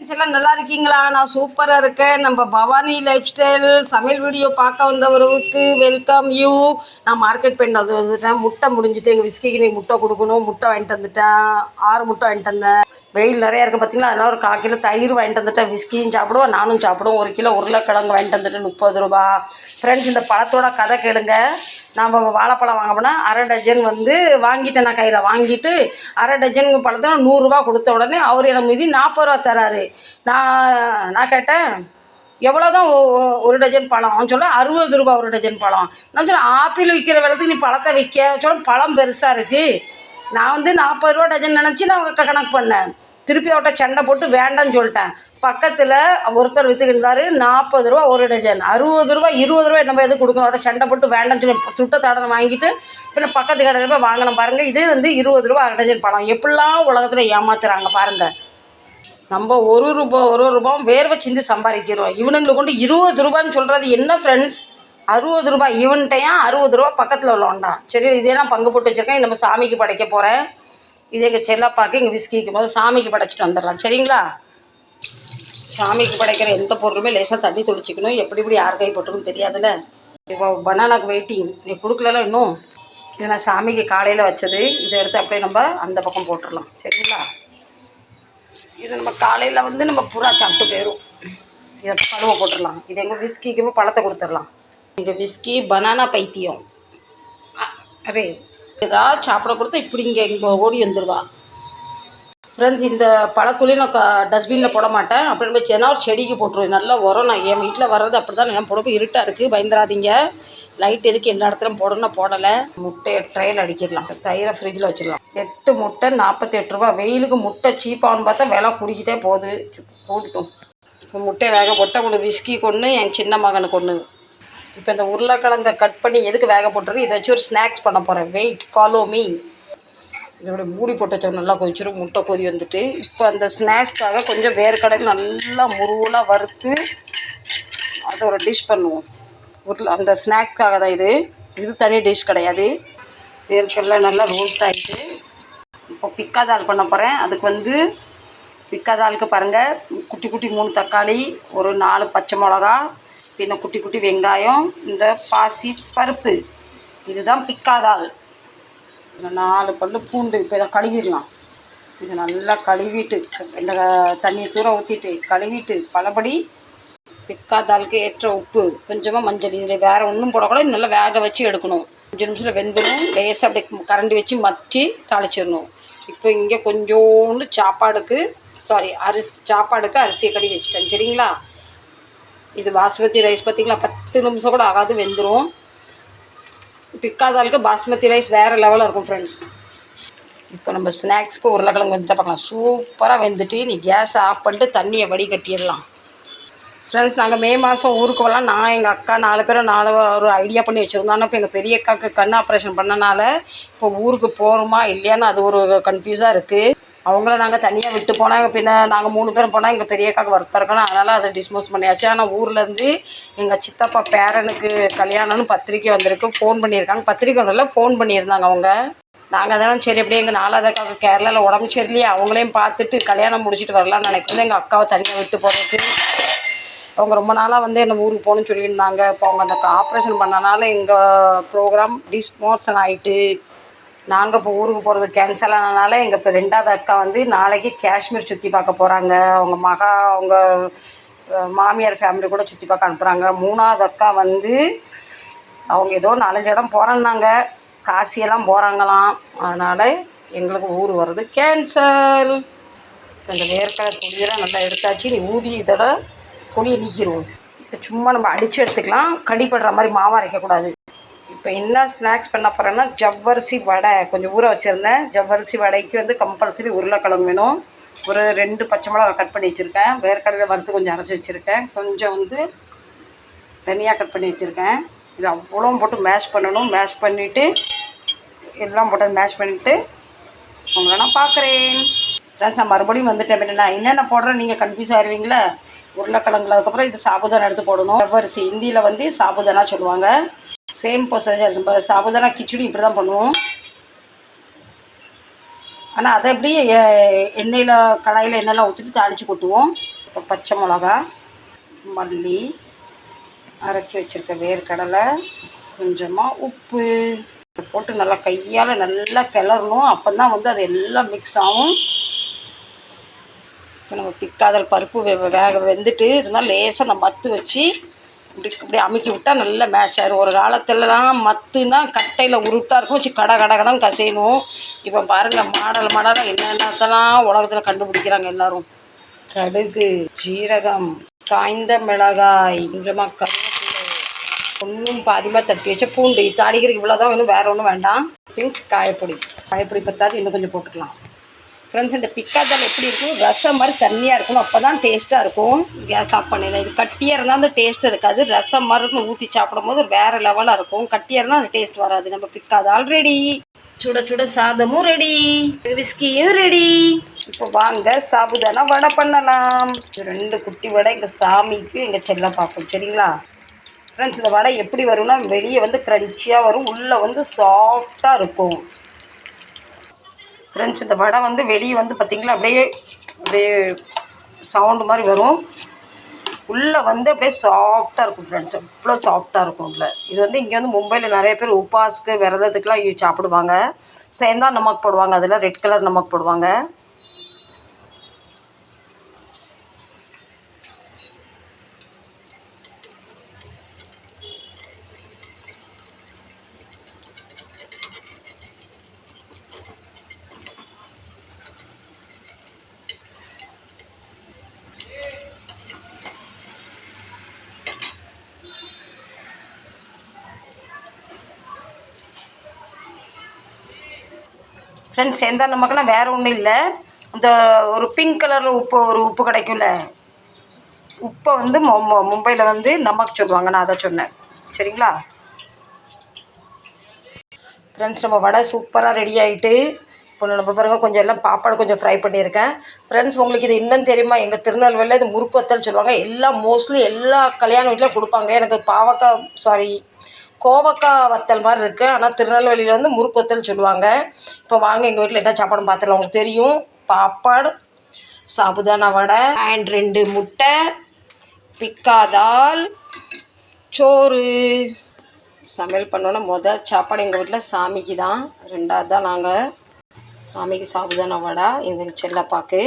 எல்லாம் நல்லா இருக்கீங்களா? நான் சூப்பராக இருக்கேன். நம்ம பவானி லைஃப் ஸ்டைல் சமையல் வீடியோ பார்க்க வந்தவருக்கு வெல்கம் யூ நான் மார்க்கெட் பெண் அது வந்துட்டேன். முட்டை முடிஞ்சுட்டு எங்கள் விஸ்கிக்கு நீங்கள் முட்டை கொடுக்கணும். முட்டை வாங்கிட்டு வந்துட்டேன். ஆறு முட்டை வாங்கிட்டு வந்தேன். வெயில் நிறையா இருக்குது பார்த்தீங்களா அதனால் ஒரு கால் கிலோ தயிர் வாங்கிட்டு வந்துட்டேன். விஸ்கியும் சாப்பிடுவோம் நானும் சாப்பிடுவோம் ஒரு கிலோ உருளைக்கிழங்கு வாங்கிட்டு வந்துட்டு முப்பது ரூபா ஃப்ரெண்ட்ஸ் இந்த பழத்தோட கதை கேளுங்க. நாம் வாழைப்பழம் வாங்க போனால் அரை டஜன் வந்து வாங்கிட்டேன் நான் கையில் வாங்கிட்டு அரை டஜன் பழத்தை நூறுரூவா கொடுத்த உடனே அவர் எனக்கு மீதி நாற்பது ரூபா தராரு. நான் நான் கேட்டேன் எவ்வளோ தான் ஒரு டஜன் பழம்? அவன் சொல்ல அறுபது ரூபா ஒரு டஜன் பழம். நான் சொல்ல ஆப்பிள் விற்கிற விலைக்கு நீ பழத்தை விற்க? சொல்ல பழம் பெருசாக இருக்குது நான் வந்து நாற்பது ரூபா டஜன் நினச்சி நான் கணக்கு பண்ணேன். திருப்பி அவர்கிட்ட சண்டை போட்டு வேண்டாம்னு சொல்லிட்டேன். பக்கத்தில் ஒருத்தர் விற்றுக்கிட்டு நாற்பது ரூபா ஒரு டஜன். அறுபது ரூபா இருபது ரூபா நம்ம எது கொடுக்கணும். அவர்கிட்ட சண்டை போட்டு வேண்டாம்னு சொல்லி சுட்ட தடனை வாங்கிட்டு பின்ன பக்கத்து கடையில் போய் வாங்கினோம் பாருங்கள் இது வந்து இருபது ரூபா அரை டஜன் பழம் எப்படிலாம் உலகத்தில் ஏமாத்துறாங்க பாருங்கள் நம்ம ஒரு ரூபா ஒரு ரூபாவும் வேர்வை சிந்தி சம்பாதிக்கிறோம். இவனுங்களுக்கு கொண்டு இருபது ரூபான்னு சொல்கிறது என்ன ஃப்ரெண்ட்ஸ் அறுபது ரூபாய். இவன்கிட்டையும் அறுபது ரூபா பக்கத்தில் உள்ளவன்டா. சரி இதே நான் பங்கு போட்டு வச்சுருக்கேன். நம்ம சாமிக்கு படைக்க போகிறேன் இது எங்கள் செல்லப்பாக்கு எங்கள் விஸ்கிக்கும் போது சாமிக்கு படைச்சிட்டு வந்துடலாம். சரிங்களா? சாமிக்கு படைக்கிற எந்த பொருளுமே லேசாக தண்ணி துடிச்சிக்கணும் எப்படி இப்படி யார் கை போட்டுருக்குன்னு தெரியாதுல்ல? இப்போ பனானாக்கு வெயிட்டிங் நீ கொடுக்கலலாம் இன்னும் இது நான் சாமிக்கு காலையில் வச்சது. இதை எடுத்து அப்படியே நம்ம அந்த பக்கம் போட்டுடலாம். சரிங்களா? இது நம்ம காலையில் வந்து நம்ம புறா சாப்பிட்டு போயிடும் இதை கழுவ போட்டுடலாம். இது எங்கள் விஸ்கிக்கு பழத்தை கொடுத்துடலாம். எங்கள் விஸ்கி பனானா பைத்தியம். அரே ஏதாவது சாப்பிட கொடுத்தா இப்படி இங்கே இங்கே ஓடி வந்துடுவா ஃப்ரெண்ட்ஸ் இந்த பழத்துலேயும் நான் க டஸ்ட்பினில் போட மாட்டேன். அப்படின்னு போய் ஏன்னா ஒரு செடிக்கு போட்டுருவேன். நல்லா உரம் நான் என் வீட்டில் வர்றது அப்படி தான் என் போடப்போ இருட்டாக இருக்குது பயந்துராதிங்க. லைட் எதுக்கு எல்லா இடத்துலையும் போடணும் போடலை. முட்டையை ட்ரையல் அடிக்கிடலாம் தயிரை ஃப்ரிட்ஜில் வச்சிடலாம். எட்டு முட்டை நாற்பத்தெட்டு ரூபா வெயிலுக்கு முட்டை சீப்பாகனு பார்த்தா விலை கூடிக்கிட்டே போகுது. கூடிட்டும் இப்போ முட்டையை வேக போட்டால் கொண்டு விஸ்கி கொன்று என் சின்ன மகனுக்கு ஒன்று இப்போ இந்த உருளைக்கிழங்க கட் பண்ணி எதுக்கு வேக போட்டுருக்கு இதை வச்சு ஒரு ஸ்நாக்ஸ் பண்ண போகிறேன் வெயிட் ஃபாலோ மீ இதோட மூடி போட்டச்சோம் நல்லா கொதிச்சிரும். முட்டை கொதி வந்துட்டு. இப்போ அந்த ஸ்நாக்ஸ்க்காக கொஞ்சம் வேர்க்கடலை நல்லா முருவலாக வறுத்து அதை ஒரு டிஷ் பண்ணுவோம். உருளை அந்த ஸ்நாக்ஸ்க்காக தான் இது. இது தனி டிஷ் கிடையாது. வேர்க்கடலை நல்லா ரோஸ்ட் ஆகிட்டு இப்போ பிக்கா தால் பண்ண போகிறேன் அதுக்கு வந்து பிக்கா தாலுக்கு பாருங்கள் குட்டி குட்டி மூணு தக்காளி ஒரு நாலு பச்சை மிளகா பின்ன குட்டி குட்டி வெங்காயம் இந்த பாசி பருப்பு. இதுதான் பிக்காதால். நாலு பல் பூண்டு இப்போ இதை கழுவிடலாம். இதை நல்லா கழுவிட்டு இந்த தண்ணியை தூர ஊற்றிட்டு கழுவிட்டு பலபடி பிக்கா தாலுக்கு ஏற்ற உப்பு கொஞ்சமாக மஞ்சள். இதில் வேறு ஒன்றும் போடக்கூடாது நல்லா வேக வச்சு எடுக்கணும். அஞ்சு நிமிஷத்தில் வெந்துடும் லேசாக அப்படியே கரண்டி வச்சு மச்சி தாளிச்சிடணும். இப்போ இங்கே கொஞ்சோண்டு சாப்பாடுக்கு சாரி அரிசி சாப்பாடுக்கு அரிசியை கழுவி வச்சுட்டேன். சரிங்களா? இது பாஸ்மதி ரைஸ் பார்த்திங்களா பத்து நிமிஷம் கூட ஆகாது வெந்துடும் பிக்காதாளுக்கு பாஸ்மதி ரைஸ் வேறு லெவலில் இருக்கும் ஃப்ரெண்ட்ஸ் இப்போ நம்ம ஸ்நாக்ஸ்க்கு உருளைக்கிழங்கு வந்துட்டு பார்க்கலாம். சூப்பராக வெந்துட்டு நீ கேஸை ஆஃப் பண்ணிட்டு தண்ணியை வடிகட்டிடலாம். ஃப்ரெண்ட்ஸ் நாங்கள் மே மாதம் ஊருக்கு வரலாம். நான் எங்கள் அக்கா நாலு பேரும் நாலு ஒரு ஐடியா பண்ணி வச்சுருந்தோம். ஆனால் இப்போ எங்கள் பெரிய அக்காவுக்கு கண் ஆப்ரேஷன் பண்ணனால இப்போ ஊருக்கு போகிறோமா இல்லையான்னு அது ஒரு கன்ஃபியூஸாக இருக்குது அவங்கள நாங்கள் தனியாக விட்டு போனால் பின்ன நாங்கள் மூணு பேரும் போனால் எங்கள் பெரிய அக்காவுக்கு வருத்தம் இருக்கணும். அதனால் அதை டிஸ்மோஸ் பண்ணியாச்சு. ஆனால் ஊர்லேருந்து எங்கள் சித்தப்பா பேரனுக்கு கல்யாணம்னு பத்திரிக்கை வந்திருக்கு. ஃபோன் பண்ணியிருக்காங்க. பத்திரிக்கை வரல ஃபோன் பண்ணியிருந்தாங்க அவங்க. நாங்கள் தானே சரி அப்படியே எங்கள் நாலாவது அக்காவுக்கு கேரளாவில் உடம்பு சரியில்லையே அவங்களையும் பார்த்துட்டு கல்யாணம் முடிச்சுட்டு வரலாம்னு நினைக்கிறது எங்கள் அக்காவை தனியாக விட்டு போகிறதுக்கு அவங்க ரொம்ப நாளாக வந்து என்ன ஊருக்கு போகணும்னு சொல்லியிருந்தாங்க. இப்போ அவங்க அந்த ஆப்ரேஷன் பண்ணனால எங்கள் ப்ரோக்ராம் டிஸ்மோஷன் ஆகிட்டு நாங்கள் இப்போ ஊருக்கு போகிறது கேன்சல் ஆனதுனால எங்கள் இப்போ ரெண்டாவது அக்கா வந்து நாளைக்கு காஷ்மீர் சுற்றி பார்க்க போகிறாங்க அவங்க மகா அவங்க மாமியார் ஃபேமிலி கூட சுற்றி பார்க்க அனுப்புகிறாங்க மூணாவது அக்கா வந்து அவங்க ஏதோ நாலஞ்சு இடம் போகிறேன்னாங்க காசியெல்லாம் போகிறாங்களாம் அதனால் எங்களுக்கு ஊர் வர்றது கேன்சல் இந்த வேர்க்கடை துணியெல்லாம் நல்லா எடுத்தாச்சு. நீ ஊதி இதோட துணியை நீக்கிடுவோம் இதை சும்மா நம்ம அடித்து எடுத்துக்கலாம். கடிப்படுற மாதிரி மாவு அரைக்கக்கூடாது. இப்போ என்ன ஸ்நாக்ஸ் பண்ண போகிறேன்னா ஜவ்வரிசி வடை கொஞ்சம் ஊற வச்சுருந்தேன். ஜவ்வரிசி வடைக்கு வந்து கம்பல்சரி உருளைக்கிழங்கு வேணும். ஒரு ரெண்டு பச்சை மிளகா கட் பண்ணி வச்சுருக்கேன். வேர்க்கடலை வறுத்து கொஞ்சம் அரைச்சி வச்சுருக்கேன். கொஞ்சம் வந்து தனியாக கட் பண்ணி வச்சுருக்கேன். இது அவ்வளோ போட்டு மேஷ் பண்ணணும். மேஷ் பண்ணிவிட்டு எல்லாம் போட்டு மேஷ் பண்ணிவிட்டு உங்களை நான் பார்க்குறேன். ஃப்ரெண்ட்ஸ் நான் மறுபடியும் வந்துட்டேன். நான் என்னென்ன போடுறேன் நீங்கள் கன்ஃபியூஸ் ஆயிடுவீங்களா உருளைக்கிழங்குல அதுக்கப்புறம் இது சாபுதானா எடுத்து போடணும். ஜவ்வரிசி ஹிந்தியில் வந்து சாபுதானா சொல்லுவாங்க. சேம் ப்ரொசீஜர் நம்ம சாபுதானா கிச்சடி இப்படி தான் பண்ணுவோம். ஆனால் அதை அப்படியே எண்ணெயில் கடாயில் எண்ணெய்லாம் ஊற்றிட்டு தாளித்து கொட்டுவோம். இப்போ பச்சை மிளகா மல்லி அரைச்சி வச்சுருக்க வேர்க்கடலை கொஞ்சமாக உப்பு. போட்டு நல்லா கையால் நல்லா கிளறணும். அப்போ தான் வந்து அது எல்லாம் மிக்ஸ் ஆகும். இப்போ நம்ம பிக்காதல் பருப்பு வே வேக வெந்துட்டு இருந்தால் லேசாக அந்த மத்து வச்சு இப்படி இப்படி அமுக்கி விட்டால் நல்லா மேஷ் ஆயிரும். ஒரு காலத்துலலாம் மத்துனா கட்டையில் உருட்டாக இருக்கும். வச்சு கடை கடை கடன் கசையணும். இப்போ பாருங்கள் மாடல் மாடலாக என்னென்னத்தெல்லாம் உலகத்தில் கண்டுபிடிக்கிறாங்க எல்லாரும். கடுகு ஜீரகம் காய்ந்த மிளகாய் கொஞ்சமாக கருவேப்பிலை. ஒன்றும் பாதிமாக தட்டி வச்ச பூண்டு. தாளிக்கிறதுக்கு இவ்வளோ தான் வேணும் வேறு ஒன்றும் வேண்டாம். பிங்க் காயப்பொடி. காயப்பொடி பத்தாது இன்னும் கொஞ்சம் போட்டுக்கலாம். ஃப்ரெண்ட்ஸ் இந்த பிக்காத்தால் எப்படி இருக்கும்? ரசம் மாதிரி தண்ணியாக இருக்கணும். அப்போ தான் டேஸ்ட்டாக இருக்கும். கேஸ் ஆஃப் பண்ணிடலாம். இது கட்டியாக இருந்தால் அந்த டேஸ்ட் இருக்காது. ரசம் மாதிரி இருக்கும். ஊற்றி சாப்பிடும்போது வேறு லெவலாக இருக்கும். கட்டியாக இருந்தால் அந்த டேஸ்ட் வராது. நம்ம பிக்காது ரெடி சுட சுட சாதமும் ரெடி விஸ்கியும் ரெடி இப்போ வாங்க சாபுதானா வடை பண்ணலாம். ரெண்டு குட்டி வடை எங்கள் சாமிக்கு எங்கள் செல்ல பார்ப்போம் சரிங்களா? ஃப்ரெண்ட்ஸ் இந்த வடை எப்படி வரும்னா வெளியே வந்து க்ரன்ச்சியாக வரும். உள்ளே வந்து சாஃப்டாக இருக்கும். ஃப்ரெண்ட்ஸ் இந்த வடை வந்து வெளியே வந்து பார்த்திங்களா அப்படியே அப்படியே சவுண்டு மாதிரி வரும். உள்ளே வந்து அப்படியே சாஃப்டாக இருக்கும் ஃப்ரெண்ட்ஸ் அவ்வளோ சாஃப்டாக இருக்கும் உள்ள. இது வந்து இங்கே வந்து மும்பையில் நிறைய பேர் உப்பாஸ்க்கு விரதத்துக்குலாம் சாப்பிடுவாங்க. சேந்தா நமக்கு போடுவாங்க அதில் ரெட் கலர் நமக்கு போடுவாங்க. ஃப்ரெண்ட்ஸ் எந்த நமக்குலாம் வேறு ஒன்றும் இல்லை. இந்த ஒரு பிங்க் கலரில் உப்பு ஒரு உப்பு கிடைக்கும்ல. உப்பை வந்து மும்பையில் வந்து நமக்கு சொல்லுவாங்க. நான் அதை சொன்னேன். சரிங்களா? ஃப்ரெண்ட்ஸ் நம்ம வடை சூப்பராக ரெடி ஆகிட்டு இப்போ நம்ம பாருங்கள் கொஞ்சம் எல்லாம் பாப்பாடு கொஞ்சம் ஃப்ரை பண்ணியிருக்கேன். ஃப்ரெண்ட்ஸ் உங்களுக்கு இது இன்னும் தெரியுமா? எங்கள் திருநெல்வேலியில் இது முறுக்கு வத்தல் சொல்லுவாங்க. எல்லாம் மோஸ்ட்லி எல்லா கல்யாண வீட்டிலும் கொடுப்பாங்க. எனக்கு பாவக்காய் சாரி கோவக்காய் வத்தல் மாதிரி இருக்குது ஆனால் திருநெல்வேலியில் வந்து முறுக்கு வத்தல் சொல்லுவாங்க. இப்போ வாங்க எங்கள் வீட்டில் என்ன சாப்பாடுன்னு பார்த்துலாம் உங்களுக்கு தெரியும். பாப்பாடு சாபுதானா வடை அண்ட் ரெண்டு முட்டை பிக்காதால் சோறு. சமையல் பண்ணோன்னா முதல் சாப்பாடு எங்கள் வீட்டில் சாமிக்கு தான் ரெண்டாவது தான் நாங்கள் சாமிக்கு சாபுதானா வடை இது செல்லப்பாக்கு.